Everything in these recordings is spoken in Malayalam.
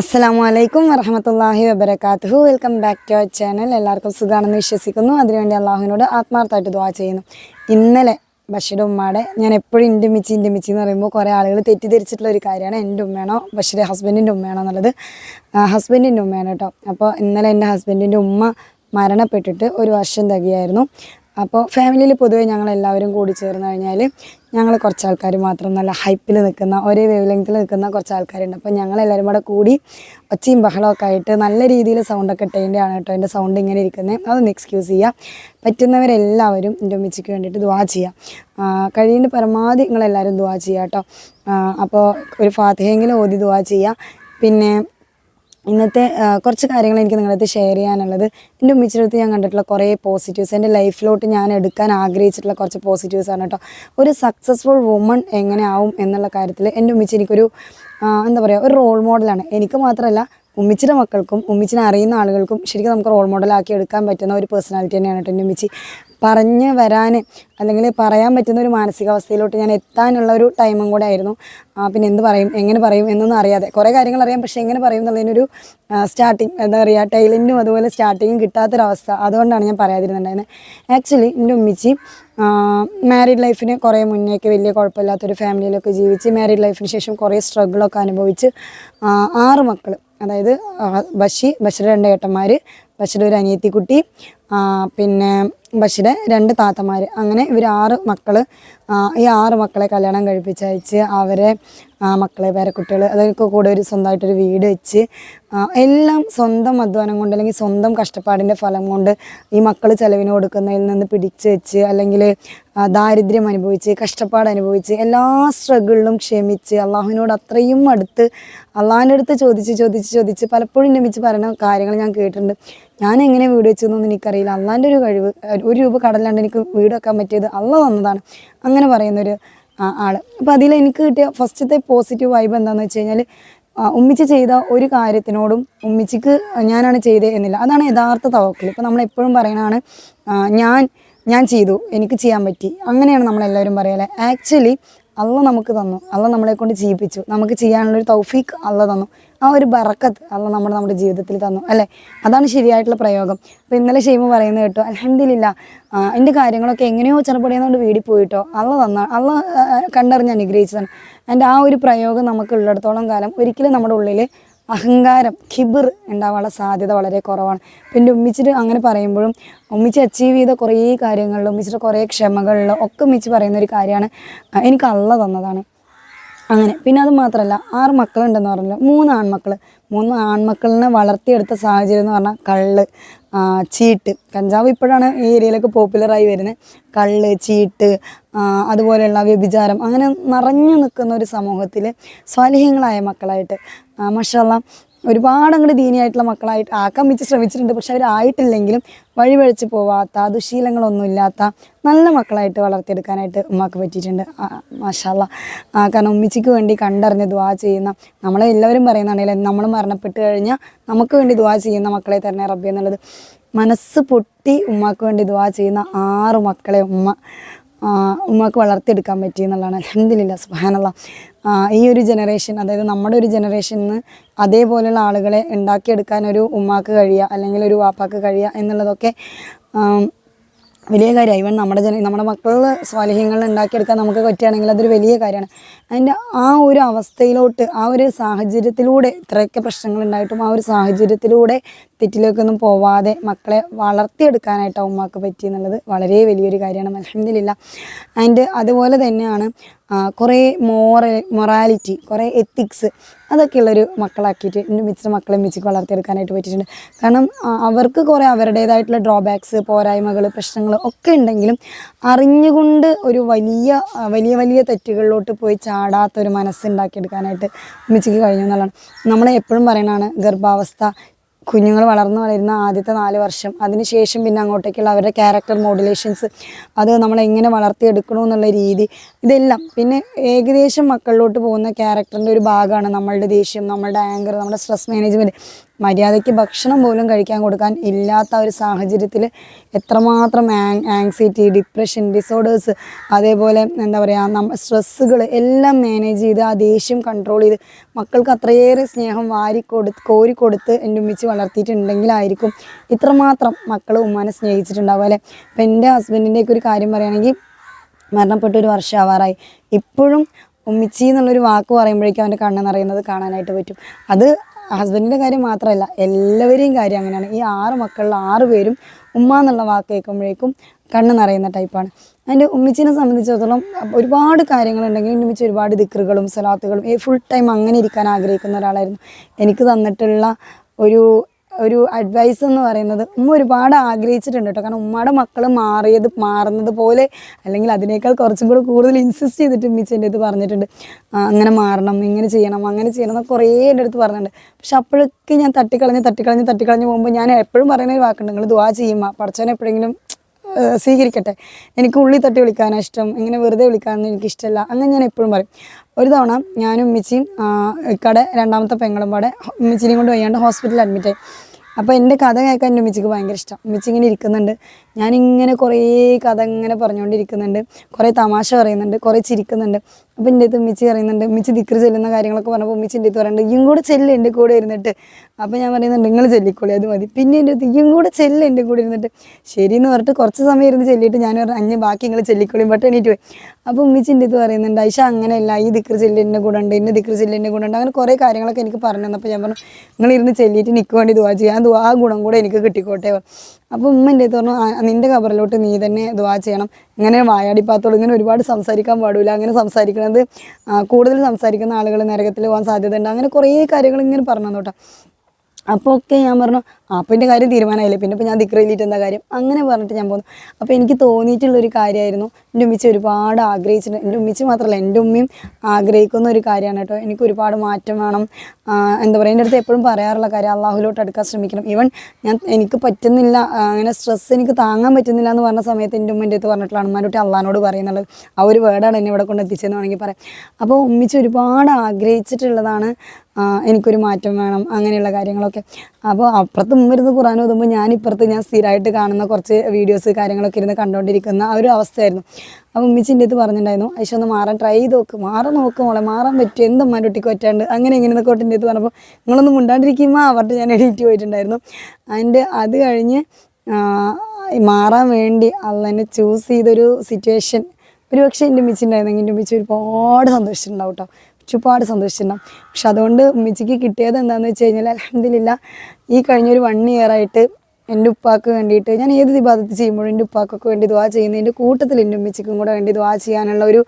അസ്സലാമു അലൈക്കും വറഹമത്തല്ലാഹി വബർക്കാത്തു welcome back to our channel എല്ലാവർക്കും സുഖമാണെന്ന് വിശ്വസിക്കുന്നു. അതിനുവേണ്ടി അള്ളാഹുവിനോട് ആത്മാർത്ഥമായിട്ട് ദുവാ ചെയ്യുന്നു. ഇന്നലെ ബഷീർ ഉമ്മയുടെ ഞാൻ എപ്പോഴും ഇൻഡിമിച്ച് എന്റെ മിച്ചി എന്ന് പറയുമ്പോൾ കുറേ ആളുകൾ തെറ്റിദ്ധരിച്ചിട്ടുള്ള ഒരു കാര്യമാണ്. എന്റെ ഉമ്മയാണോ? ബഷീർ ഹസ്ബൻഡിന്റെ ഉമ്മയാണോ എന്നുള്ളത്. ഹസ്ബൻഡിന്റെ ഉമ്മയാണ് കേട്ടോ. അപ്പോൾ ഇന്നലെ എന്റെ ഹസ്ബൻഡിന്റെ ഉമ്മ മരണപ്പെട്ടിട്ട് ഒരു വർഷം തികയായിരുന്നു. അപ്പോൾ ഫാമിലിയിൽ പൊതുവേ ഞങ്ങൾ എല്ലാവരും കൂടി ചേർന്ന് കഴിഞ്ഞാൽ ഞങ്ങൾ കുറച്ച് ആൾക്കാർ മാത്രം നല്ല ഹൈപ്പിൽ നിൽക്കുന്ന ഒരേ വേവ് ലെങ്ത്തിൽ നിൽക്കുന്ന കുറച്ച് ആൾക്കാരുണ്ട് അപ്പോൾ ഞങ്ങളെല്ലാവരും കൂടെ കൂടി ഒച്ചയും ബഹളമൊക്കെ ആയിട്ട് നല്ല രീതിയിൽ സൗണ്ടൊക്കെ ഇട്ടതിന്റെയാണ് കേട്ടോ എന്റെ സൗണ്ട് ഇങ്ങനെ ഇരിക്കുന്നത് അതൊന്ന് എക്സ്ക്യൂസ് ചെയ്യുക പറ്റുന്നവരെല്ലാവരും എന്റെ ഉമ്മച്ചിക്ക് വേണ്ടിയിട്ട് ദുവാ ചെയ്യുക കഴിയേണ്ട പരമാവധി നിങ്ങളെല്ലാവരും ദുവാ ചെയ്യുക കേട്ടോ. അപ്പോൾ ഒരു ഫാത്തിഹയെങ്കിലും ഓതി ദുവാ ചെയ്യുക പിന്നെ ഇന്നത്തെ കുറച്ച് കാര്യങ്ങൾ എനിക്ക് നിങ്ങളടുത്ത് ഷെയർ ചെയ്യാനുള്ളത്. എന്റെ ഉമ്മച്ചിയുടെ ഞാൻ കണ്ടിട്ടുള്ള കുറേ പോസിറ്റീവ്സ് എന്റെ ലൈഫിലോട്ട് ഞാൻ എടുക്കാൻ ആഗ്രഹിച്ചിട്ടുള്ള കുറച്ച് പോസിറ്റീവ്സ് ആണ് കേട്ടോ ഒരു സക്സസ്ഫുൾ വുമൺ എങ്ങനെ ആവും എന്നുള്ള കാര്യത്തിൽ എന്റെ ഉമ്മച്ചി എനിക്കൊരു എന്താ പറയുക ഒരു റോൾ മോഡലാണ് എനിക്ക് മാത്രമല്ല ഉമ്മിച്ചിയുടെ മക്കൾക്കും ഉമ്മിച്ചിനെ അറിയുന്ന ആളുകൾക്കും ശരിക്കും നമുക്ക് റോൾ മോഡലാക്കി എടുക്കാൻ പറ്റുന്ന ഒരു പേഴ്സണാലിറ്റി തന്നെയാണ് കേട്ടോ എന്റെ ഉമ്മിച്ചി. പറഞ്ഞ് വരാൻ അല്ലെങ്കിൽ പറയാൻ പറ്റുന്ന ഒരു മാനസികാവസ്ഥയിലോട്ട് ഞാൻ എത്താനുള്ള ഒരു ടൈമും കൂടെ ആയിരുന്നു. പിന്നെ എന്ത് പറയും എങ്ങനെ പറയും എന്നൊന്നും അറിയാതെ. കുറേ കാര്യങ്ങൾ അറിയാം പക്ഷേ എങ്ങനെ പറയും എന്നുള്ളതിനൊരു സ്റ്റാർട്ടിങ് എന്താ പറയുക ടൈലന്റും അതുപോലെ സ്റ്റാർട്ടിങ്ങും കിട്ടാത്തൊരവസ്ഥ അതുകൊണ്ടാണ് ഞാൻ പറയാതിരുന്നുണ്ടായിരുന്നത് ആക്ച്വലി എന്റെ ഉമ്മിച്ചി മാരീഡ് ലൈഫിന് കുറേ മുന്നേക്ക് വലിയ കുഴപ്പമില്ലാത്തൊരു ഫാമിലിയിലൊക്കെ ജീവിച്ച് മാരീഡ് ലൈഫിന് ശേഷം കുറേ സ്ട്രഗിളൊക്കെ അനുഭവിച്ച് ആറ് മക്കൾ അതായത് ബഷി ബഷിയുടെ രണ്ട് ഏട്ടന്മാർ ബഷീർ ഒരു അനിയത്തിക്കുട്ടി പിന്നെ ബഷീറെ രണ്ട് താത്തമാർ അങ്ങനെ ഇവർ ആറ് മക്കൾ ഈ ആറ് മക്കളെ കല്യാണം കഴിപ്പിച്ചയച്ച് അവരെ മക്കളെ പേരക്കുട്ടികൾ അതൊക്കെ കൂടെ ഒരു സ്വന്തമായിട്ടൊരു വീട് വെച്ച് എല്ലാം സ്വന്തം അധ്വാനം കൊണ്ട് അല്ലെങ്കിൽ സ്വന്തം കഷ്ടപ്പാടിന്റെ ഫലം കൊണ്ട് ഈ മക്കൾ ചെലവിന് കൊടുക്കുന്നതിൽ നിന്ന് പിടിച്ച് വെച്ച് അല്ലെങ്കിൽ ദാരിദ്ര്യം അനുഭവിച്ച് കഷ്ടപ്പാട് അനുഭവിച്ച് എല്ലാ സ്ട്രഗിളിലും ക്ഷമിച്ച് അള്ളാഹുവിനോട് അത്രയും അടുത്ത് അള്ളാഹിന്റെ അടുത്ത് ചോദിച്ച് ചോദിച്ച് ചോദിച്ച് പലപ്പോഴും രമിച്ച് പറയുന്ന കാര്യങ്ങൾ ഞാൻ കേട്ടിട്ടുണ്ട്. ഞാൻ എങ്ങനെ വീട് വെച്ചു എന്നൊന്നും എനിക്കറിയില്ല. അള്ളാന്റെ ഒരു കഴിവ് ഒരു രൂപ കടലാണ്ട് എനിക്ക് വീട് വെക്കാൻ പറ്റിയത് അള്ള തന്നതാണ്. അങ്ങനെ പറയുന്നൊരു ആൾ അപ്പോൾ അതിൽ എനിക്ക് കിട്ടിയ ഫസ്റ്റത്തെ പോസിറ്റീവ് വൈബ് എന്താണെന്ന് വെച്ച് കഴിഞ്ഞാൽ ഉമ്മിച്ച് ചെയ്ത ഒരു കാര്യത്തിനോടും ഉമ്മിച്ചിക്ക് ഞാനാണ് ചെയ്തേ എന്നില്ല. അതാണ് യഥാർത്ഥ തവക്കൽ. ഇപ്പോൾ നമ്മളെപ്പോഴും പറയണതാണ് ഞാൻ ഞാൻ ചെയ്തു എനിക്ക് ചെയ്യാൻ പറ്റി. അങ്ങനെയാണ് നമ്മളെല്ലാവരും പറയല്ലേ ആക്ച്വലി അള്ള നമുക്ക് തന്നു. അള്ള നമ്മളെ കൊണ്ട് ചെയ്യിപ്പിച്ചു നമുക്ക് ചെയ്യാനുള്ളൊരു തൗഫീഖ് അള്ള തന്നു. ആ ഒരു ബറക്കത്ത് അല്ല നമ്മുടെ നമ്മുടെ ജീവിതത്തിൽ തന്നു അല്ലേ? അതാണ് ശരിയായിട്ടുള്ള പ്രയോഗം. അപ്പോൾ ഇന്നലെ ഷെയ്മ പറയുന്നത് കേട്ടോ അലഹമില്ല എന്റെ കാര്യങ്ങളൊക്കെ എങ്ങനെയോ ചെറുപ്പടിയെന്നുകൊണ്ട് വീടി പോയിട്ടോ അള്ള തന്ന അള്ള കണ്ടറിഞ്ഞ് അനുഗ്രഹിച്ചതാണ്. എന്റെ ആ ഒരു പ്രയോഗം നമുക്ക് ഉള്ളിടത്തോളം കാലം ഒരിക്കലും നമ്മുടെ ഉള്ളിൽ അഹങ്കാരം ഖിബിർ ഉണ്ടാവാനുള്ള സാധ്യത വളരെ കുറവാണ്. അപ്പം എന്റെ ഉമ്മിച്ചിട്ട് അങ്ങനെ പറയുമ്പോഴും ഉമ്മിച്ച് അച്ചീവ് ചെയ്ത കുറേ കാര്യങ്ങളിലും ഉമ്മിച്ചിട്ട് കുറേ ക്ഷമകളിലും ഒക്കെ ഉമ്മിച്ച് പറയുന്ന ഒരു കാര്യമാണ് എനിക്ക് അള്ള തന്നതാണ്. അങ്ങനെ. പിന്നെ അത് മാത്രമല്ല ആറ് മക്കളുണ്ടെന്ന് പറഞ്ഞല്ലോ. മൂന്ന് ആൺമക്കൾ മൂന്ന് ആൺമക്കളിനെ വളർത്തിയെടുത്ത സാഹചര്യം എന്ന് പറഞ്ഞാൽ കള്ള് ചീട്ട്. കഞ്ചാവ് ഇപ്പോഴാണ് ഈ ഏരിയയിലൊക്കെ പോപ്പുലറായി വരുന്നത്. കള്ള് ചീട്ട് അതുപോലെയുള്ള വ്യഭിചാരം. അങ്ങനെ നിറഞ്ഞു നിൽക്കുന്ന ഒരു സമൂഹത്തിൽ സ്വാലിഹ്യങ്ങളായ മക്കളായിട്ട് മഷാല്ല ഒരുപാട് അങ്ങോട്ട് ദീനിയായിട്ടുള്ള മക്കളായിട്ട് ആക്കാൻ വെച്ച് ശ്രമിച്ചിട്ടുണ്ട്. പക്ഷെ അവരായിട്ടില്ലെങ്കിലും വഴിവഴിച്ച് പോവാത്ത ദുശീലങ്ങളൊന്നും ഇല്ലാത്ത നല്ല മക്കളായിട്ട് വളർത്തിയെടുക്കാനായിട്ട് ഉമ്മാക്ക് പറ്റിയിട്ടുണ്ട്. മാഷാല്ല കാരണം ഉമ്മിച്ചിക്ക് വേണ്ടി കണ്ടറിഞ്ഞ് ദ്വാ ചെയ്യുന്ന നമ്മളെ എല്ലാവരും പറയുന്നതാണെങ്കിലും നമ്മൾ മരണപ്പെട്ട് കഴിഞ്ഞാൽ നമുക്ക് വേണ്ടി ദ്വാ ചെയ്യുന്ന മക്കളെ തന്നെ റബ്ബി എന്നുള്ളത്. മനസ്സ് പൊട്ടി ഉമ്മാക്ക് വേണ്ടി ദ്വാ ചെയ്യുന്ന ആറ് മക്കളെ ഉമ്മ ഉമ്മാക്ക് വളർത്തിയെടുക്കാൻ പറ്റി എന്നുള്ളതാണ്. അലഹമില്ല സുഹാനുള്ള ഈ ഒരു ജനറേഷൻ അതായത് നമ്മുടെ ഒരു ജനറേഷനിൽ അതേപോലെയുള്ള ആളുകളെ ഉണ്ടാക്കിയെടുക്കാൻ ഒരു ഉമ്മാക്ക് കഴിയുക അല്ലെങ്കിൽ ഒരു വാപ്പാക്ക് കഴിയുക എന്നുള്ളതൊക്കെ വലിയ കാര്യമാണ്. ഇവൻ നമ്മുടെ ജന നമ്മുടെ മക്കളിൽ സ്വാലഹ്യങ്ങൾ ഉണ്ടാക്കിയെടുക്കാൻ നമുക്ക് പറ്റുകയാണെങ്കിൽ അതൊരു വലിയ കാര്യമാണ്. അതിന്റെ ആ ഒരു അവസ്ഥയിലോട്ട് ആ ഒരു സാഹചര്യത്തിലൂടെ ഇത്രയൊക്കെ പ്രശ്നങ്ങൾ ഉണ്ടായിട്ടും ആ ഒരു സാഹചര്യത്തിലൂടെ തെറ്റിലേക്കൊന്നും പോവാതെ മക്കളെ വളർത്തിയെടുക്കാനായിട്ട് ഉമ്മാക്ക് പറ്റി എന്നുള്ളത് വളരെ വലിയൊരു കാര്യമാണ്. അലഹമില്ല ആൻഡ് അതുപോലെ തന്നെയാണ് കുറേ മോറൽ മൊറാലിറ്റി കുറേ എത്തിക്സ് അതൊക്കെയുള്ളൊരു മക്കളാക്കിയിട്ട് എന്റെ മിച്ച മക്കളെ മിച്ചിക്ക് വളർത്തിയെടുക്കാനായിട്ട് പറ്റിയിട്ടുണ്ട്. കാരണം അവർക്ക് കുറേ അവരുടേതായിട്ടുള്ള ഡ്രോബാക്സ് പോരായ്മകൾ പ്രശ്നങ്ങൾ ഒക്കെ ഉണ്ടെങ്കിലും അറിഞ്ഞുകൊണ്ട് ഒരു വലിയ വലിയ വലിയ തെറ്റുകളിലോട്ട് പോയി ചാടാത്ത ഒരു മനസ്സുണ്ടാക്കിയെടുക്കാനായിട്ട് മിച്ചിക്ക് കഴിഞ്ഞു എന്നുള്ളതാണ്. നമ്മളെ എപ്പോഴും പറയണതാണ് ഗർഭാവസ്ഥ കുഞ്ഞുങ്ങൾ വളർന്നു വളരുന്ന ആദ്യത്തെ നാല് വർഷം. അതിനുശേഷം പിന്നെ അങ്ങോട്ടേക്കുള്ള അവരുടെ ക്യാരക്ടർ മോഡുലേഷൻസ് അത് നമ്മൾ എങ്ങനെ വളർത്തിയെടുക്കണമെന്നുള്ള രീതി. ഇതെല്ലാം. പിന്നെ ഏകദേശം മക്കളിലോട്ട് പോകുന്ന ക്യാരക്ടറിന്റെ ഒരു ഭാഗമാണ് നമ്മളുടെ ദേഷ്യം നമ്മളുടെ ആങ്കർ നമ്മുടെ സ്ട്രെസ് മാനേജ്മെന്റ് മര്യാദയ്ക്ക് ഭക്ഷണം പോലും കഴിക്കാൻ കൊടുക്കാൻ ഇല്ലാത്ത ഒരു സാഹചര്യത്തിൽ എത്രമാത്രം ആങ്സൈറ്റി ഡിപ്രഷൻ ഡിസോർഡേഴ്സ് അതേപോലെ എന്താ പറയുക നമ്മ സ്ട്രെസ്സുകൾ എല്ലാം മാനേജ് ചെയ്ത് ആ ദേഷ്യം കൺട്രോൾ ചെയ്ത് മക്കൾക്ക് അത്രയേറെ സ്നേഹം വാരി കൊടു കോരി കൊടുത്ത് എന്റെ ഉമ്മിച്ച് വളർത്തിയിട്ടുണ്ടെങ്കിലായിരിക്കും ഇത്രമാത്രം മക്കൾ ഉമ്മാനെ സ്നേഹിച്ചിട്ടുണ്ടാവും അല്ലേ? അപ്പം എന്റെ ഹസ്ബൻഡിന്റെയൊക്കെ ഒരു കാര്യം പറയുകയാണെങ്കിൽ മരണപ്പെട്ട ഒരു വർഷം ആവാറായി ഇപ്പോഴും ഉമ്മിച്ചി എന്നുള്ളൊരു വാക്ക് പറയുമ്പോഴേക്കും അവന്റെ കണ്ണെന്നറിയുന്നത് നിറയുന്നത് കാണാനായിട്ട് പറ്റും. അത് ഹസ്ബൻഡിന്റെ കാര്യം മാത്രമല്ല എല്ലാവരെയും കാര്യം അങ്ങനെയാണ്. ഈ ആറ് മക്കളിൽ ആറ് പേരും ഉമ്മ എന്നുള്ള വാക്ക് കേൾക്കുമ്പോഴേക്കും കണ്ണ് നിറയുന്ന ടൈപ്പാണ് എന്റെ ഉമ്മിച്ചിനെ സംബന്ധിച്ചിടത്തോളം ഒരുപാട് കാര്യങ്ങളുണ്ടെങ്കിൽ എന്റെ ഉമ്മിച്ച് ഒരുപാട് ദിക്റുകളും സലാത്തുകളും ഫുൾ ടൈം അങ്ങനെ ഇരിക്കാൻ ആഗ്രഹിക്കുന്ന ഒരാളായിരുന്നു. എനിക്ക് തന്നിട്ടുള്ള ഒരു ഒരു അഡ്വൈസ് എന്ന് പറയുന്നത് ഉമ്മ ഒരുപാട് ആഗ്രഹിച്ചിട്ടുണ്ട് കേട്ടോ. കാരണം ഉമ്മയുടെ മക്കൾ മാറിയത് മാറുന്നത് പോലെ അല്ലെങ്കിൽ അതിനേക്കാൾ കുറച്ചും കൂടെ കൂടുതൽ ഇൻസിസ്റ്റ് ചെയ്തിട്ട് ഉമ്മിച്ച് എന്റെ അടുത്ത് പറഞ്ഞിട്ടുണ്ട്. അങ്ങനെ മാറണം ഇങ്ങനെ ചെയ്യണം അങ്ങനെ ചെയ്യണം എന്നൊക്കെ കുറേ എന്റെ അടുത്ത് പറഞ്ഞിട്ടുണ്ട്. പക്ഷെ അപ്പോഴൊക്കെ ഞാൻ തട്ടിക്കളഞ്ഞ് തട്ടിക്കളഞ്ഞ് തട്ടിക്കളഞ്ഞ് പോകുമ്പോൾ ഞാൻ എപ്പോഴും പറയുന്ന ഒരു വാക്കുണ്ട് നിങ്ങൾ ദുവാ ചെയ്യുമ്പോൾ പഠിച്ചവനെ എപ്പോഴെങ്കിലും സ്വീകരിക്കട്ടെ. എനിക്ക് ഉള്ളി തട്ടി വിളിക്കാനാണ് ഇഷ്ടം ഇങ്ങനെ വെറുതെ വിളിക്കാനൊന്നും എനിക്കിഷ്ടമല്ല അങ്ങനെ ഞാൻ എപ്പോഴും പറയും. ഒരു തവണ ഞാനും ഉമ്മിച്ചിയും ഇക്കടെ രണ്ടാമത്തെ പെങ്ങളും പാടെ ഉമ്മിച്ചിനെയും കൊണ്ട് വയ്യാണ്ട് ഹോസ്പിറ്റലിൽ അഡ്മിറ്റ് ആയി. അപ്പോൾ എന്റെ കഥ കേൾക്കാൻ എന്റെ ഉമ്മിച്ചിക്ക് ഭയങ്കര ഇഷ്ടം. ഉമ്മിച്ച് ഇങ്ങനെ ഇരിക്കുന്നുണ്ട്. ഞാനിങ്ങനെ കുറേ കഥ ഇങ്ങനെ പറഞ്ഞുകൊണ്ടിരിക്കുന്നുണ്ട്. കുറേ തമാശ പറയുന്നുണ്ട്. കുറേ ചിരിക്കുന്നുണ്ട്. അപ്പോൾ എന്റെ അടുത്ത് ഉമ്മിച്ചി പറയുന്നുണ്ട് ഉമ്മിച്ച് ദിക്കർ ചെല്ലുന്ന കാര്യങ്ങളൊക്കെ പറഞ്ഞപ്പോൾ ഉമ്മിച്ച് എന്റെ അടുത്ത് പറയുന്നുണ്ട് ഇയും കൂടെ ചെല്ല് എന്റെ കൂടെ ഇരുന്നിട്ട്. അപ്പോൾ ഞാൻ പറയുന്നുണ്ട് നിങ്ങൾ ചെല്ലിക്കോളി അത് മതി. പിന്നെ എന്റെ അടുത്ത് ഇയും കൂടെ ചെല്ല് എന്റെ കൂടെ ഇരുന്നിട്ട്. ശരി എന്ന് പറഞ്ഞിട്ട് കുറച്ച് സമയം ഇരുന്ന് ചെല്ലിയിട്ട് ഞാൻ പറഞ്ഞു അഞ്ഞ് ബാക്കി നിങ്ങൾ ചെല്ലിക്കോളി ബട്ട് എണീറ്റ് പോയി. അപ്പോൾ ഉമ്മിച്ച് എന്റെ അടുത്ത് പറയുന്നുണ്ട് ഐഷ അങ്ങനെയല്ല ഈ ദിക്കർ ചെല്ല് എന്റെ കൂടെ ഉണ്ട് ഇന്ന ദിക്കർ ചെല്ല് എന്റെ കൂടെ ഉണ്ട്. അങ്ങനെ കുറേ കാര്യങ്ങളൊക്കെ എനിക്ക് പറഞ്ഞു തന്നപ്പോൾ ഞാൻ പറഞ്ഞു നിങ്ങൾ ഇരുന്ന് ചെല്ലിയിട്ട് എനിക്ക് വേണ്ടി ദുവാ ചെയ്യാൻ ദുവാ ഗുണം കൂടെ എനിക്ക് കിട്ടിക്കോട്ടെ. അപ്പോൾ ഉമ്മ എന്റെ അടുത്ത് പറഞ്ഞു നിന്റെ കബറിലോട്ട് നീ തന്നെ ദുവാ ചെയ്യണം ഇങ്ങനെ വായാടിപ്പാത്തോളം ഇങ്ങനെ ഒരുപാട് സംസാരിക്കാൻ പാടില്ല അങ്ങനെ സംസാരിക്കുന്നത് ആ, കൂടുതൽ സംസാരിക്കുന്ന ആളുകൾ നരകത്തിൽ പോകാൻ സാധ്യതയുണ്ട്. അങ്ങനെ കുറേ കാര്യങ്ങൾ ഇങ്ങനെ പറഞ്ഞു കേട്ടോ അപ്പോൾ ഒക്കെ ഞാൻ പറഞ്ഞു അപ്പം എന്റെ കാര്യം തീരുമാനമായില്ലേ? പിന്നെ ഇപ്പോൾ ഞാൻ ദിക്രയിലിട്ട് എന്താ കാര്യം? അങ്ങനെ പറഞ്ഞിട്ട് ഞാൻ പോന്നു. അപ്പോൾ എനിക്ക് തോന്നിയിട്ടുള്ളൊരു കാര്യമായിരുന്നു എന്റെ ഉമ്മിച്ച് ഒരുപാട് ആഗ്രഹിച്ചിട്ടുണ്ട് എന്റെ ഉമ്മിച്ച് മാത്രമല്ല എന്റെ ഉമ്മയും ആഗ്രഹിക്കുന്ന ഒരു കാര്യമാണ് കേട്ടോ. എനിക്ക് ഒരുപാട് മാറ്റം വേണം. എന്താ പറയുക എന്റെ അടുത്ത് എപ്പോഴും പറയാറുള്ള കാര്യം അള്ളാഹുലോട്ട് അടുക്കാൻ ശ്രമിക്കണം. ഈവൻ ഞാൻ എനിക്ക് പറ്റുന്നില്ല അങ്ങനെ സ്ട്രെസ് എനിക്ക് താങ്ങാൻ പറ്റുന്നില്ല എന്ന് പറഞ്ഞ സമയത്ത് എന്റെ ഉമ്മന്റെ അടുത്ത് പറഞ്ഞിട്ടുള്ള അമ്മാനോട്ട് അള്ളഹാനോട് പറയുന്നുള്ളത്. ആ ഒരു വേർഡാണ് എന്നെ ഇവിടെ കൊണ്ട് എത്തിച്ചതെന്ന് വേണമെങ്കിൽ പറയാം. അപ്പോൾ ഉമ്മിച്ച് ഒരുപാട് ആഗ്രഹിച്ചിട്ടുള്ളതാണ് എനിക്കൊരു മാറ്റം വേണം അങ്ങനെയുള്ള കാര്യങ്ങളൊക്കെ. അപ്പോൾ അപ്പുറത്ത് മുമ്പിരുന്ന് ഖുറാൻ ഓതുമ്പോൾ ഞാൻ ഇപ്പുറത്ത് ഞാൻ സ്ഥിരമായിട്ട് കാണുന്ന കുറച്ച് വീഡിയോസ് കാര്യങ്ങളൊക്കെ ഇരുന്ന് കണ്ടുകൊണ്ടിരിക്കുന്ന ആ ഒരു അവസ്ഥയായിരുന്നു. അപ്പോൾ ഉമ്മിച്ചിന്റെ അടുത്ത് പറഞ്ഞിട്ടുണ്ടായിരുന്നു ഐശ ഒന്ന് മാറാൻ ട്രൈ ചെയ്ത് നോക്ക് മാറാൻ നോക്ക് മോളെ മാറാൻ പറ്റും എന്തും ഒട്ടിക്ക് പറ്റാണ്ട്? അങ്ങനെ ഇങ്ങനെ എന്നൊക്കെ ഒട്ടിന്റെ അടുത്ത് പറഞ്ഞപ്പോൾ നിങ്ങളൊന്നും മുണ്ടാണ്ടിരിക്കുമ്പോൾ അവരുടെ ഞാൻ എഡിറ്റ് പോയിട്ടുണ്ടായിരുന്നു. അതിന്റെ അത് കഴിഞ്ഞ് മാറാൻ വേണ്ടി അള്ളനെ ചൂസ് ചെയ്തൊരു സിറ്റുവേഷൻ ഒരു പക്ഷേ എന്റെ ഉമ്മിച്ചുണ്ടായിരുന്നെങ്കിൽ എന്റെ ഉമ്മിച്ച് ഒരുപാട് സന്തോഷിച്ചിട്ടുണ്ടാവും കേട്ടോ ഒരുപാട് സന്തോഷിച്ചിട്ടുണ്ടാവും പക്ഷെ അതുകൊണ്ട് ഉമ്മിച്ചിക്ക് കിട്ടിയത് എന്താണെന്ന് വെച്ച് കഴിഞ്ഞാൽ അലഹമില്ല ഈ കഴിഞ്ഞൊരു വൺ ഇയർ ആയിട്ട് എന്റെ ഉപ്പാക്ക് വേണ്ടിയിട്ട് ഞാൻ ഏത് വിഭാഗത്തിൽ ചെയ്യുമ്പോഴും എന്റെ ഉപ്പാക്കൊക്കെ വേണ്ടി ദുവാ ചെയ്യുന്നതിന്റെ കൂട്ടത്തിൽ എന്റെ ഉമ്മിച്ചിക്കും കൂടെ വേണ്ടി ദുവാ ചെയ്യാനുള്ള ഒരു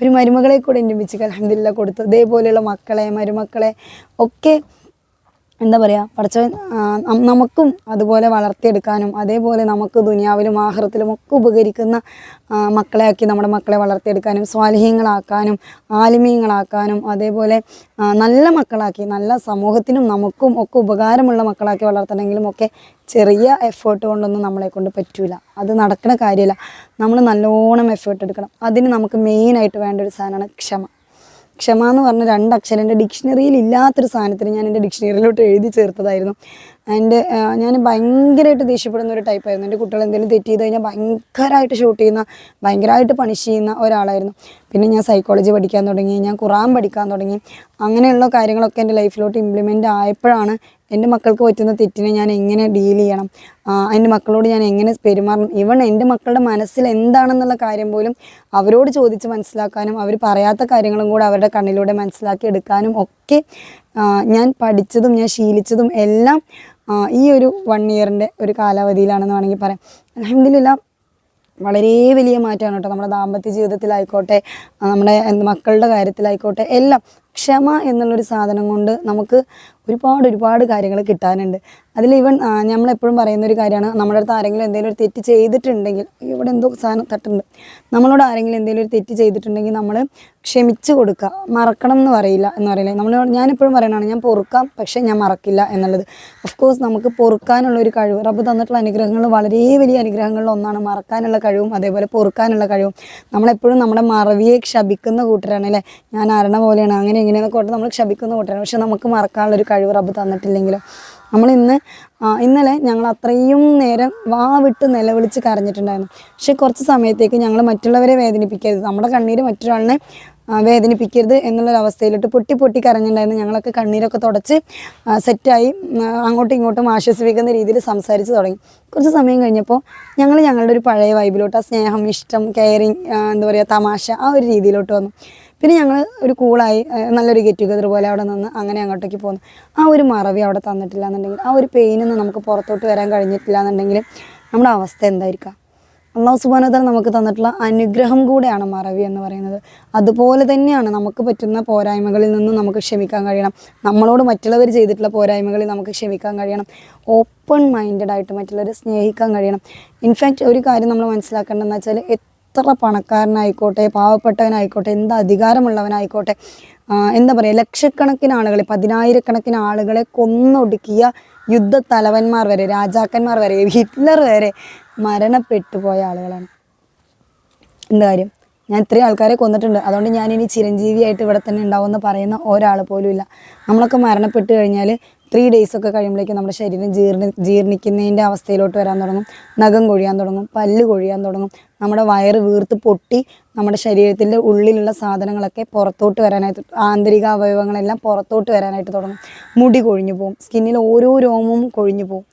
ഒരു മരുമകളെ കൂടെ എന്റെ ഉമ്മിച്ചിക്ക് അലഹമില്ല കൊടുത്തു. ഇതേപോലെയുള്ള മക്കളെ മരുമക്കളെ ഒക്കെ എന്താ പറയുക പഠിച്ച നമുക്കും അതുപോലെ വളർത്തിയെടുക്കാനും അതേപോലെ നമുക്ക് ദുനിയാവിലും ആഹ്റത്തിലും ഒക്കെ ഉപകരിക്കുന്ന മക്കളെയാക്കി നമ്മുടെ മക്കളെ വളർത്തിയെടുക്കാനും സ്വാലിഹ്യങ്ങളാക്കാനും ആലിമീയങ്ങളാക്കാനും അതേപോലെ നല്ല മക്കളാക്കി നല്ല സമൂഹത്തിനും നമുക്കും ഒക്കെ ഉപകാരമുള്ള മക്കളാക്കി വളർത്തണമെങ്കിലും ഒക്കെ ചെറിയ എഫേർട്ട് കൊണ്ടൊന്നും നമ്മളെ കൊണ്ട് പറ്റൂല. അത് നടക്കുന്ന കാര്യമില്ല നമ്മൾ നല്ലോണം എഫേർട്ട് എടുക്കണം. അതിന് നമുക്ക് മെയിനായിട്ട് വേണ്ട ഒരു സാധനമാണ് ക്ഷമ. ക്ഷമ എന്ന് പറഞ്ഞ രണ്ട് അക്ഷരം എന്റെ ഡിക്ഷണറിയിൽ ഇല്ലാത്തൊരു സാധനത്തിന് ഞാൻ എന്റെ ഡിക്ഷണറിയിലോട്ട് എഴുതി ചേർത്തതായിരുന്നു. എന്റെ ഞാൻ ഭയങ്കരമായിട്ട് ദേഷ്യപ്പെടുന്ന ഒരു ടൈപ്പായിരുന്നു എന്റെ കുട്ടികൾ എന്തെങ്കിലും തെറ്റ് ചെയ്ത് കഴിഞ്ഞാൽ ഭയങ്കരമായിട്ട് ഷൂട്ട് ചെയ്യുന്ന ഭയങ്കരമായിട്ട് പണിഷ് ചെയ്യുന്ന ഒരാളായിരുന്നു. പിന്നെ ഞാൻ സൈക്കോളജി പഠിക്കാൻ തുടങ്ങി ഞാൻ ഖുറാൻ പഠിക്കാൻ തുടങ്ങി. അങ്ങനെയുള്ള കാര്യങ്ങളൊക്കെ എന്റെ ലൈഫിലോട്ട് ഇംപ്ലിമെന്റ് ആയപ്പോഴാണ് എന്റെ മക്കൾക്ക് പറ്റുന്ന തെറ്റിനെ ഞാൻ എങ്ങനെ ഡീൽ ചെയ്യണം? എന്റെ മക്കളോട് ഞാൻ എങ്ങനെ പെരുമാറണം? ഈവൺ എന്റെ മക്കളുടെ മനസ്സിൽ എന്താണെന്നുള്ള കാര്യം പോലും അവരോട് ചോദിച്ച് മനസ്സിലാക്കാനും അവർ പറയാത്ത കാര്യങ്ങളും കൂടെ അവരുടെ കണ്ണിലൂടെ മനസ്സിലാക്കി എടുക്കാനും ഒക്കെ ഞാൻ പഠിച്ചതും ഞാൻ ശീലിച്ചതും എല്ലാം ഈ ഒരു വൺ ഇയറിന്റെ ഒരു കാലാവധിയിലാണെന്ന് വേണമെങ്കിൽ പറയാം. അലഹമില്ല വളരെ വലിയ മാറ്റമാണ് കേട്ടോ നമ്മുടെ ദാമ്പത്യ ജീവിതത്തിലായിക്കോട്ടെ നമ്മുടെ മക്കളുടെ കാര്യത്തിലായിക്കോട്ടെ എല്ലാം ക്ഷമ എന്നുള്ളൊരു സാധനം കൊണ്ട് നമുക്ക് ഒരുപാട് ഒരുപാട് കാര്യങ്ങൾ കിട്ടാനുണ്ട്. അതിൽ ഈവൻ നമ്മളെപ്പോഴും പറയുന്ന ഒരു കാര്യമാണ് നമ്മുടെ അടുത്ത് ആരെങ്കിലും എന്തെങ്കിലും ഒരു തെറ്റ് ചെയ്തിട്ടുണ്ടെങ്കിൽ ഇവിടെ എന്തോ സാധനം തട്ടുണ്ട്. നമ്മളോട് ആരെങ്കിലും എന്തെങ്കിലും ഒരു തെറ്റ് ചെയ്തിട്ടുണ്ടെങ്കിൽ നമ്മൾ ക്ഷമിച്ച് കൊടുക്കുക. മറക്കണം എന്ന് പറയില്ല എന്ന് പറയില്ല. നമ്മൾ ഞാനെപ്പോഴും പറയണതാണ് ഞാൻ പൊറുക്കാം പക്ഷേ ഞാൻ മറക്കില്ല എന്നുള്ളത്. ഓഫ് കോഴ്സ് നമുക്ക് പൊറുക്കാനുള്ള ഒരു കഴിവ് റബ്ബ് തന്നിട്ടുള്ള അനുഗ്രഹങ്ങൾ വളരെ വലിയ അനുഗ്രഹങ്ങളിൽ ഒന്നാണ്. മറക്കാനുള്ള കഴിവും അതേപോലെ പൊറുക്കാനുള്ള കഴിവും. നമ്മളെപ്പോഴും നമ്മുടെ മറവിയെ ക്ഷപിക്കുന്ന കൂട്ടരാണ് അല്ലേ? ഞാൻ അരണ പോലെയാണ് അങ്ങനെ ഇങ്ങനെയെന്നൊക്കെ കൊണ്ട് നമ്മൾ ക്ഷപിക്കുന്ന കൂട്ടരാണ്. പക്ഷെ നമുക്ക് മറക്കാനുള്ള ഒരു കഴിവ് റബ്ബ് തന്നിട്ടില്ലെങ്കിലും? നമ്മൾ ഇന്ന് ഇന്നലെ ഞങ്ങൾ അത്രയും നേരം വാ വിട്ട് നിലവിളിച്ച് കരഞ്ഞിട്ടുണ്ടായിരുന്നു. പക്ഷേ കുറച്ച് സമയത്തേക്ക് ഞങ്ങൾ മറ്റുള്ളവരെ വേദനിപ്പിക്കരുത്. നമ്മുടെ കണ്ണീര് മറ്റൊരാളിനെ വേദനിപ്പിക്കരുത് എന്നുള്ളൊരവസ്ഥയിലോട്ട് പൊട്ടി പൊട്ടി കരഞ്ഞിട്ടുണ്ടായിരുന്നു. ഞങ്ങളൊക്കെ കണ്ണീരൊക്കെ തുടച്ച് സെറ്റായി അങ്ങോട്ടും ഇങ്ങോട്ടും ആശ്വസിപ്പിക്കുന്ന രീതിയിൽ സംസാരിച്ച് തുടങ്ങി. കുറച്ച് സമയം കഴിഞ്ഞപ്പോൾ ഞങ്ങൾ ഞങ്ങളുടെ ഒരു പഴയ വൈബിലോട്ട് ആ സ്നേഹം ഇഷ്ടം കെയറിങ് എന്താ പറയുക തമാശ ആ ഒരു രീതിയിലോട്ട് വന്നു. പിന്നെ ഞങ്ങൾ ഒരു കൂളായി നല്ലൊരു ഗെറ്റ് ടുഗദർ പോലെ അവിടെ നിന്ന് അങ്ങനെ അങ്ങോട്ടേക്ക് പോകുന്നു ആ ഒരു മറവി അവിടെ തന്നിട്ടില്ല എന്നുണ്ടെങ്കിൽ ആ ഒരു പെയിനൊന്നും നിന്ന് നമുക്ക് പുറത്തോട്ട് വരാൻ കഴിഞ്ഞിട്ടില്ല എന്നുണ്ടെങ്കിൽ നമ്മുടെ അവസ്ഥ എന്തായിരിക്കാം? അള്ളാഹു സുബാനോദർ നമുക്ക് തന്നിട്ടുള്ള അനുഗ്രഹം കൂടെയാണ് മറവി എന്ന് പറയുന്നത്. അതുപോലെ തന്നെയാണ് നമുക്ക് പറ്റുന്ന പോരായ്മകളിൽ നിന്ന് നമുക്ക് ക്ഷമിക്കാൻ കഴിയണം. നമ്മളോട് മറ്റുള്ളവർ ചെയ്തിട്ടുള്ള പോരായ്മകളിൽ നമുക്ക് ക്ഷമിക്കാൻ കഴിയണം. ഓപ്പൺ മൈൻഡഡ് ആയിട്ട് മറ്റുള്ളവരെ സ്നേഹിക്കാൻ കഴിയണം. ഇൻഫാക്റ്റ് ഒരു കാര്യം നമ്മൾ മനസ്സിലാക്കേണ്ടതെന്ന് വെച്ചാൽ എത്ര പണക്കാരനായിക്കോട്ടെ പാവപ്പെട്ടവനായിക്കോട്ടെ എന്ത് അധികാരമുള്ളവനായിക്കോട്ടെ എന്താ പറയുക ലക്ഷക്കണക്കിന് ആളുകളെ പതിനായിരക്കണക്കിന് ആളുകളെ കൊന്നൊടുക്കിയ യുദ്ധ തലവന്മാർ വരെ രാജാക്കന്മാർ വരെ ഹിറ്റ്ലർ വരെ മരണപ്പെട്ടു പോയ ആളുകളാണ്. എന്താ കാര്യം? ഞാൻ ഇത്രയും ആൾക്കാരെ കൊന്നിട്ടുണ്ട്. അതുകൊണ്ട് ഞാൻ ഇനി ചിരഞ്ജീവിയായിട്ട് ഇവിടെ തന്നെ ഉണ്ടാവുമെന്ന് പറയുന്ന ഒരാൾ പോലും ഇല്ല. നമ്മളൊക്കെ മരണപ്പെട്ട് കഴിഞ്ഞാൽ ത്രീ ഡേയ്സ് ഒക്കെ കഴിയുമ്പോഴേക്കും നമ്മുടെ ശരീരം ജീർണി ജീർണിക്കുന്നതിന്റെ അവസ്ഥയിലോട്ട് വരാൻ തുടങ്ങും. നഖം കൊഴിയാൻ തുടങ്ങും പല്ല് കൊഴിയാൻ തുടങ്ങും. നമ്മുടെ വയറ് വീർത്ത് പൊട്ടി നമ്മുടെ ശരീരത്തിന്റെ ഉള്ളിലുള്ള സാധനങ്ങളൊക്കെ പുറത്തോട്ട് വരാനായിട്ട് ആന്തരിക അവയവങ്ങളെല്ലാം പുറത്തോട്ട് വരാനായിട്ട് തുടങ്ങും. മുടി കൊഴിഞ്ഞു പോകും സ്കിന്നിൽ ഓരോ രോമവും കൊഴിഞ്ഞു പോകും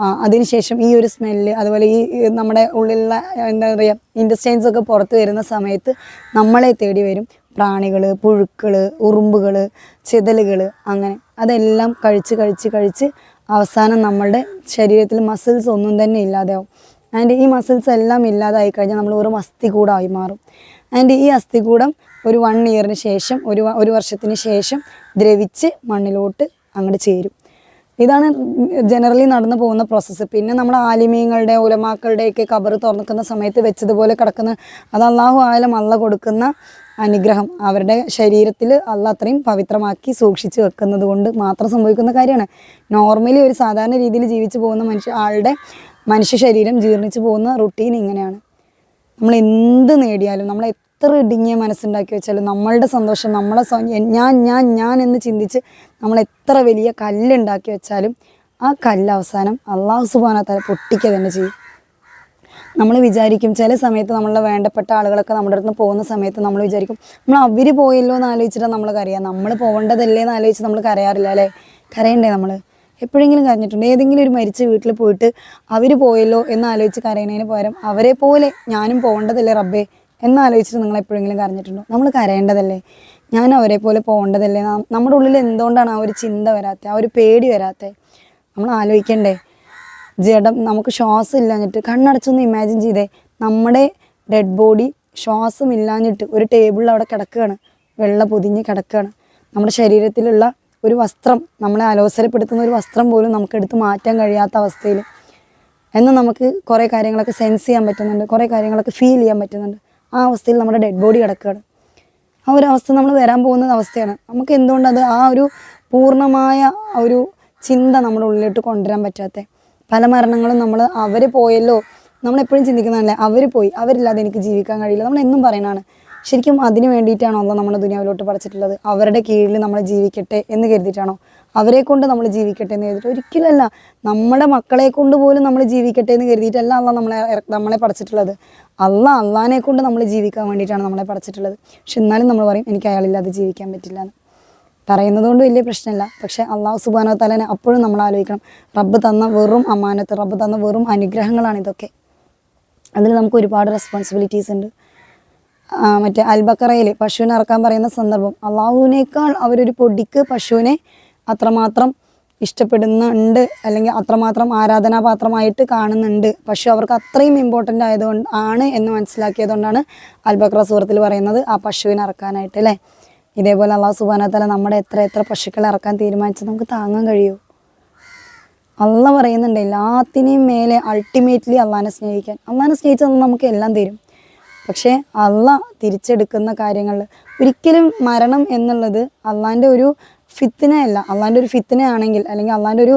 അതിനുശേഷം ഈ ഒരു സ്മെല്ല് അതുപോലെ ഈ നമ്മുടെ ഉള്ളിലുള്ള എന്താ പറയുക ഇൻഡസ്റ്റൈൻസ് ഒക്കെ പുറത്ത് വരുന്ന സമയത്ത് നമ്മളെ തേടി വരും പ്രാണികൾ പുഴുക്കൾ ഉറുമ്പുകൾ ചിതലുകൾ അങ്ങനെ. അതെല്ലാം കഴിച്ച് കഴിച്ച് കഴിച്ച് അവസാനം നമ്മളുടെ ശരീരത്തിൽ മസിൽസ് ഒന്നും തന്നെ ഇല്ലാതെയാവും. ആൻഡ് ഈ മസിൽസ് എല്ലാം ഇല്ലാതായി കഴിഞ്ഞാൽ നമ്മൾ വെറും അസ്ഥികൂടമായി മാറും. ആൻഡ് ഈ അസ്ഥികൂടം ഒരു വൺ ഇയറിന് ശേഷം ഒരു ഒരു വർഷത്തിന് ശേഷം ദ്രവിച്ച് മണ്ണിലോട്ട് അങ്ങോട്ട് ചേരും. ഇതാണ് ജനറലി നടന്നു പോകുന്ന പ്രോസസ്സ് പിന്നെ നമ്മൾ ആലിമീങ്ങളുടെ ഉലമാക്കളുടെയൊക്കെ കബർ തുറന്നിക്കുന്ന സമയത്ത് വെച്ചതുപോലെ കിടക്കുന്ന അത് അള്ളാഹു ആയാലും അള്ള കൊടുക്കുന്ന അനുഗ്രഹം. അവരുടെ ശരീരത്തിൽ അള്ള അത്രയും പവിത്രമാക്കി സൂക്ഷിച്ച് വെക്കുന്നത് കൊണ്ട് മാത്രം സംഭവിക്കുന്ന കാര്യമാണ്. നോർമലി ഒരു സാധാരണ രീതിയിൽ ജീവിച്ചു പോകുന്ന മനുഷ്യ ആളുടെ മനുഷ്യ ശരീരം ജീർണിച്ച് പോകുന്ന റുട്ടീൻ ഇങ്ങനെയാണ്. നമ്മൾ എന്ത് നേടിയാലും നമ്മൾ എത്ര ഇടുങ്ങിയ മനസ്സുണ്ടാക്കി വെച്ചാലും നമ്മളുടെ സന്തോഷം നമ്മളെ ഞാൻ ഞാൻ ഞാൻ എന്ന് ചിന്തിച്ച് നമ്മൾ എത്ര വലിയ കല്ലുണ്ടാക്കി വെച്ചാലും ആ കല്ല് അവസാനം അള്ളാഹു സുബാനത്താൽ പൊട്ടിക്കുക തന്നെ ചെയ്യും. നമ്മൾ വിചാരിക്കും ചില സമയത്ത് നമ്മളുടെ വേണ്ടപ്പെട്ട ആളുകളൊക്കെ നമ്മുടെ അടുത്ത് പോകുന്ന സമയത്ത് നമ്മൾ വിചാരിക്കും നമ്മൾ അവർ പോയല്ലോ എന്ന് ആലോചിച്ചിട്ട് നമ്മൾ കരയാം. നമ്മൾ പോകേണ്ടതല്ലേ എന്ന് ആലോചിച്ച് നമ്മൾ കരയാറില്ല അല്ലേ? കരയണ്ടേ നമ്മൾ? എപ്പോഴെങ്കിലും കരഞ്ഞിട്ടുണ്ട്. ഏതെങ്കിലും ഒരു മരിച്ച വീട്ടിൽ പോയിട്ട് അവർ പോയല്ലോ എന്ന് ആലോചിച്ച് കരയണേന് പകരം അവരെ പോലെ ഞാനും പോകേണ്ടതല്ലേ റബ്ബേ? എന്നാലോചിച്ചിട്ട് നിങ്ങൾ എപ്പോഴെങ്കിലും കരഞ്ഞിട്ടുണ്ടോ? നമ്മൾ കരയേണ്ടതല്ലേ? ഞാൻ അവരെ പോലെ പോകേണ്ടതല്ലേ? നമ്മുടെ ഉള്ളിൽ എന്തുകൊണ്ടാണ് ആ ഒരു ചിന്ത വരാത്തത് ആ ഒരു പേടി വരാത്തത് നമ്മൾ ആലോചിക്കണ്ടേ? ജഡം നമുക്ക് ശ്വാസം ഇല്ലാഞ്ഞിട്ട് കണ്ണടച്ചൊന്ന് ഇമാജിൻ ചെയ്തേ. നമ്മുടെ ഡെഡ് ബോഡി ശ്വാസം ഇല്ലാഞ്ഞിട്ട് ഒരു ടേബിളിൽ അവിടെ കിടക്കുകയാണ്. വെള്ള പൊതിഞ്ഞ് കിടക്കുകയാണ്. നമ്മുടെ ശരീരത്തിലുള്ള ഒരു വസ്ത്രം നമ്മളെ അലോസരപ്പെടുത്തുന്ന ഒരു വസ്ത്രം പോലും നമുക്ക് എടുത്ത് മാറ്റാൻ കഴിയാത്ത അവസ്ഥയിൽ. എന്ന് നമുക്ക് കുറേ കാര്യങ്ങളൊക്കെ സെൻസ് ചെയ്യാൻ പറ്റുന്നുണ്ട്. കുറേ കാര്യങ്ങളൊക്കെ ഫീൽ ചെയ്യാൻ പറ്റുന്നുണ്ട്. ആ അവസ്ഥയിൽ നമ്മുടെ ഡെഡ് ബോഡി കിടക്കുകയാണ്. ആ ഒരു അവസ്ഥ നമ്മൾ വരാൻ പോകുന്ന അവസ്ഥയാണ്. നമുക്ക് എന്തുകൊണ്ടത് ആ ഒരു പൂർണമായ ഒരു ചിന്ത നമ്മുടെ ഉള്ളിലോട്ട് കൊണ്ടുവരാൻ പറ്റാത്ത? പല മരണങ്ങളും നമ്മൾ അവർ പോയല്ലോ. നമ്മളെപ്പോഴും ചിന്തിക്കുന്നതല്ലേ അവർ പോയി. അവരില്ലാതെ എനിക്ക് ജീവിക്കാൻ കഴിയില്ല. നമ്മൾ എന്നും പറയുന്നതാണ്. ശരിക്കും അതിനു വേണ്ടിയിട്ടാണോ അല്ല നമ്മൾ ദുനിയാവിലോട്ട് പഠിച്ചിട്ടുള്ളത് അവരുടെ കീഴിൽ നമ്മൾ ജീവിക്കട്ടെ എന്ന് കരുതിയിട്ടാണോ? അവരെ കൊണ്ട് നമ്മൾ ജീവിക്കട്ടെ എന്ന് കരുതിയിട്ട് ഒരിക്കലല്ല നമ്മുടെ മക്കളെ കൊണ്ട് പോലും നമ്മൾ ജീവിക്കട്ടെ എന്ന് കരുതിയിട്ടല്ല അല്ല നമ്മളെ നമ്മളെ പഠിച്ചിട്ടുള്ളത് അല്ല അള്ളാനെ കൊണ്ട് നമ്മൾ ജീവിക്കാൻ വേണ്ടിയിട്ടാണ് നമ്മളെ പഠിച്ചിട്ടുള്ളത് പക്ഷെ എന്നാലും നമ്മൾ പറയും എനിക്ക് അയാളില്ലാതെ ജീവിക്കാൻ പറ്റില്ല എന്ന്. പറയുന്നത് കൊണ്ട് വലിയ പ്രശ്നമില്ല. പക്ഷേ അള്ളാഹു സുബാനോ തലേനെ അപ്പോഴും നമ്മൾ ആലോചിക്കണം. റബ്ബ് തന്ന വെറും അമാനത്ത് റബ്ബ് തന്ന വെറും അനുഗ്രഹങ്ങളാണ് ഇതൊക്കെ. അതിൽ നമുക്ക് ഒരുപാട് റെസ്പോൺസിബിലിറ്റീസ് ഉണ്ട്. മറ്റേ അൽബക്കറയിൽ പശുവിനെ ഇറക്കാൻ പറയുന്ന സന്ദർഭം. അള്ളാഹുവിനേക്കാൾ അവരൊരു പൊടിക്ക് പശുവിനെ അത്രമാത്രം ഇഷ്ടപ്പെടുന്നുണ്ട് അല്ലെങ്കിൽ അത്രമാത്രം ആരാധനാപാത്രമായിട്ട് കാണുന്നുണ്ട്. പശു അവർക്ക് അത്രയും ഇമ്പോർട്ടന്റ് ആയതുകൊണ്ട് ആണ് എന്ന് മനസ്സിലാക്കിയതുകൊണ്ടാണ് അൽബക്ര സൂറത്തിൽ പറയുന്നത് ആ പശുവിനെ ഇറക്കാനായിട്ട് അല്ലേ? ഇതേപോലെ അള്ളാഹു സുബാനത്തല നമ്മുടെ എത്ര എത്ര പശുക്കളെ ഇറക്കാൻ തീരുമാനിച്ചത് നമുക്ക് താങ്ങാൻ കഴിയുമോ അള്ള പറയുന്നുണ്ട് എല്ലാത്തിനെയും മേലെ അൾട്ടിമേറ്റ്ലി അള്ളഹാനെ സ്നേഹിക്കാൻ. അള്ളഹാനെ സ്നേഹിച്ചാൽ നമുക്ക് എല്ലാം തരും. പക്ഷേ അല്ല തിരിച്ചെടുക്കുന്ന കാര്യങ്ങളിൽ ഒരിക്കലും മരണം എന്നുള്ളത് അള്ളാന്റെ ഒരു ഫിത്തിനയല്ല അള്ളാന്റെ ഒരു ഫിത്തിനയാണെങ്കിൽ അല്ലെങ്കിൽ അള്ളാന്റെ ഒരു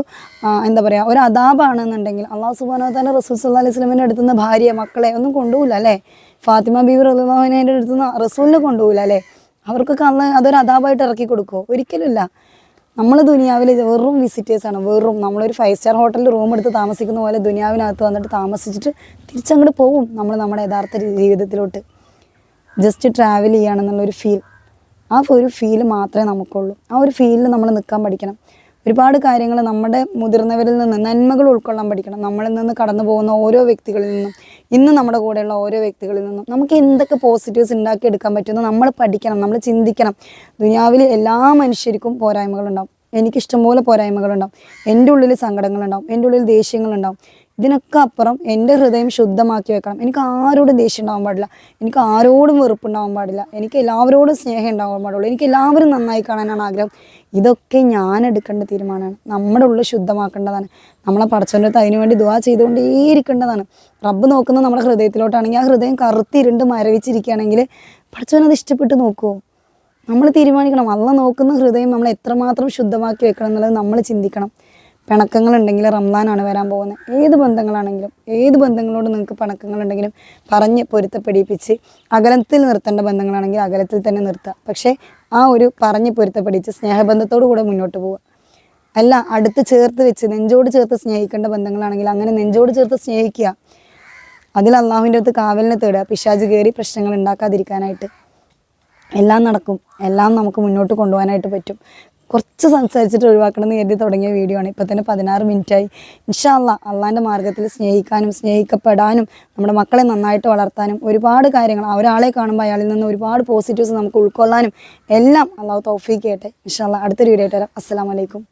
എന്താ പറയുക ഒരു അതാബാണെന്നുണ്ടെങ്കിൽ അള്ളാഹു സുബാനോത്താന്റെ റസൂൽ സല്ലാ അലൈഹി സ്വലമിന്റെ അടുത്തുനിന്ന് ഭാര്യ മക്കളെ ഒന്നും കൊണ്ടുപോകില്ല അല്ലേ? ഫാത്തിമ ബീബി റഹ്ലാഹിന്റെ അടുത്തുനിന്ന് റസൂലിനെ കൊണ്ടുപോകില്ല അല്ലേ? അവർക്കൊക്കെ അന്ന് അതൊരു അതാബായിട്ട് ഇറക്കി കൊടുക്കുമോ ഒരിക്കലും ഇല്ല. നമ്മൾ ദുനിയാവിൽ വെറും വിസിറ്റേഴ്സാണ് വെറും നമ്മളൊരു ഫൈവ് സ്റ്റാർ ഹോട്ടലിൽ റൂം എടുത്ത് താമസിക്കുന്ന പോലെ ദുനിയാവിനകത്ത് വന്നിട്ട് താമസിച്ചിട്ട് തിരിച്ചങ്ങോട്ട് പോകും നമ്മൾ നമ്മുടെ യഥാർത്ഥ ജീവിതത്തിലോട്ട്. ജസ്റ്റ് ട്രാവൽ ചെയ്യുകയാണെന്നുള്ളൊരു ഫീൽ ആ ഒരു ഫീൽ മാത്രമേ നമുക്കുള്ളൂ. ആ ഒരു ഫീലിൽ നമ്മൾ നിൽക്കാൻ പഠിക്കണം. ഒരുപാട് കാര്യങ്ങൾ നമ്മുടെ മുതിർന്നവരിൽ നിന്ന് നന്മകൾ ഉൾക്കൊള്ളാൻ പഠിക്കണം. നമ്മളിൽ നിന്ന് കടന്നു പോകുന്ന ഓരോ വ്യക്തികളിൽ നിന്നും ഇന്ന് നമ്മുടെ കൂടെയുള്ള ഓരോ വ്യക്തികളിൽ നിന്നും നമുക്ക് എന്തൊക്കെ പോസിറ്റീവ്സ് ഉണ്ടാക്കി എടുക്കാൻ പറ്റുമെന്ന് നമ്മൾ പഠിക്കണം നമ്മൾ ചിന്തിക്കണം. ദുനിയാവിൽ എല്ലാ മനുഷ്യർക്കും പോരായ്മകളുണ്ടാവും എനിക്കിഷ്ടംപോലെ പോരായ്മകളുണ്ടാവും എന്റെ ഉള്ളിൽ സങ്കടങ്ങളുണ്ടാവും എന്റെ ഉള്ളിൽ ദേഷ്യങ്ങളുണ്ടാവും ഇതിനൊക്കെ അപ്പുറം എന്റെ ഹൃദയം ശുദ്ധമാക്കി വെക്കണം. എനിക്ക് ആരോടും ദേഷ്യം ഉണ്ടാവാൻ പാടില്ല. എനിക്ക് ആരോടും വെറുപ്പുണ്ടാവാൻ പാടില്ല. എനിക്ക് എല്ലാവരോടും സ്നേഹം ഉണ്ടാവാൻ പാടുള്ളൂ. എനിക്ക് എല്ലാവരും നന്നായി കാണാനാണ് ആഗ്രഹം. ഇതൊക്കെ ഞാൻ എടുക്കേണ്ട തീരുമാനമാണ്. നമ്മുടെ ഉള്ളിൽ ശുദ്ധമാക്കേണ്ടതാണ്. നമ്മളെ പടച്ചോന്റെ അതിനു വേണ്ടി ദുവാ ചെയ്തുകൊണ്ടേയിരിക്കേണ്ടതാണ്. റബ്ബ് നോക്കുന്നത് നമ്മുടെ ഹൃദയത്തിലോട്ടാണെങ്കിൽ ആ ഹൃദയം കറുത്തിരുണ്ട് മരവിച്ചിരിക്കുകയാണെങ്കിൽ പടച്ചോൻ അത് ഇഷ്ടപ്പെട്ട് നോക്കുമോ നമ്മൾ തീരുമാനിക്കണം. അള്ള നോക്കുന്ന ഹൃദയം നമ്മൾ എത്രമാത്രം ശുദ്ധമാക്കി വെക്കണം എന്നുള്ളത് നമ്മൾ ചിന്തിക്കണം. പിണക്കങ്ങളുണ്ടെങ്കിൽ റംദാനാണ് വരാൻ പോകുന്നത്. ഏത് ബന്ധങ്ങളാണെങ്കിലും ഏത് ബന്ധങ്ങളോട് നിങ്ങൾക്ക് പിണക്കങ്ങളുണ്ടെങ്കിലും പറഞ്ഞ് പൊരുത്തപ്പെടിപ്പിച്ച് അകലത്തിൽ നിർത്തേണ്ട ബന്ധങ്ങളാണെങ്കിൽ അകലത്തിൽ തന്നെ നിർത്തുക. പക്ഷേ ആ ഒരു പറഞ്ഞ് പൊരുത്തപ്പെടിച്ച് സ്നേഹബന്ധത്തോടു കൂടെ മുന്നോട്ട് പോവുക. അല്ല അടുത്ത് ചേർത്ത് വെച്ച് നെഞ്ചോട് ചേർത്ത് സ്നേഹിക്കേണ്ട ബന്ധങ്ങളാണെങ്കിൽ അങ്ങനെ നെഞ്ചോട് ചേർത്ത് സ്നേഹിക്കുക. അതിൽ അള്ളാഹുവിന്റെ അടുത്ത് കാവലിനെ തേടുക പിശാജ് കയറി പ്രശ്നങ്ങൾ ഉണ്ടാക്കാതിരിക്കാനായിട്ട്. എല്ലാം നടക്കും. എല്ലാം നമുക്ക് മുന്നോട്ട് കൊണ്ടുപോകാനായിട്ട് പറ്റും. കുറച്ച് സംസാരിച്ചിട്ട് ഒഴിവാക്കണം എന്ന് കരുതി തുടങ്ങിയ വീഡിയോ ആണ്. ഇപ്പം തന്നെ പതിനാറ് മിനിറ്റായി. ഇൻഷാല്ല അള്ളാന്റെ മാർഗത്തിൽ സ്നേഹിക്കാനും സ്നേഹിക്കപ്പെടാനും നമ്മുടെ മക്കളെ നന്നായിട്ട് വളർത്താനും ഒരുപാട് കാര്യങ്ങൾ ഒരാളെ കാണുമ്പോൾ അയാളിൽ നിന്ന് ഒരുപാട് പോസിറ്റീവ്സ് നമുക്ക് ഉൾക്കൊള്ളാനും എല്ലാം അള്ളാഹു തൗഫീക്ക് ചെയ്യട്ടെ. ഇൻഷാല്ല അടുത്തൊരു വീഡിയോ ആയിട്ട് വരാം. അസ്സാം വലൈക്കും